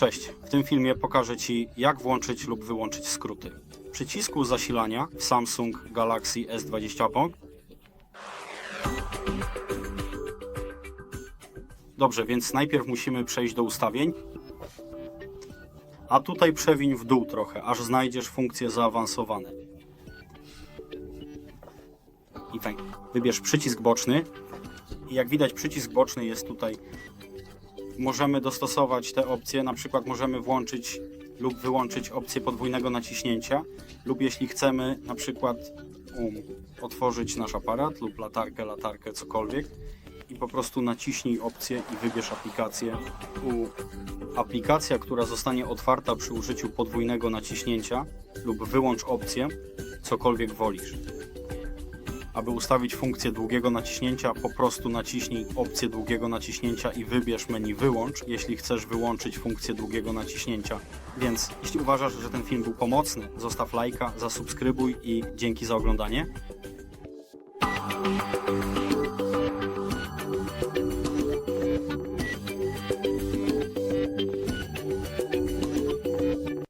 Cześć, w tym filmie pokażę Ci jak włączyć lub wyłączyć skróty. W przycisku zasilania w Samsung Galaxy S20 Bong Dobrze, więc najpierw musimy przejść do ustawień. A tutaj przewiń w dół trochę, aż znajdziesz funkcje zaawansowane. I tak, wybierz przycisk boczny. I jak widać, przycisk boczny jest tutaj. Możemy dostosować te opcje, na przykład możemy włączyć lub wyłączyć opcję podwójnego naciśnięcia, lub jeśli chcemy na przykład um, otworzyć nasz aparat lub latarkę, latarkę, cokolwiek i po prostu naciśnij opcję i wybierz aplikację. U aplikacja, która zostanie otwarta przy użyciu podwójnego naciśnięcia lub wyłącz opcję, cokolwiek wolisz. Aby ustawić funkcję długiego naciśnięcia, po prostu naciśnij opcję długiego naciśnięcia i wybierz menu wyłącz, jeśli chcesz wyłączyć funkcję długiego naciśnięcia. Więc jeśli uważasz, że ten film był pomocny, zostaw lajka, zasubskrybuj i dzięki za oglądanie.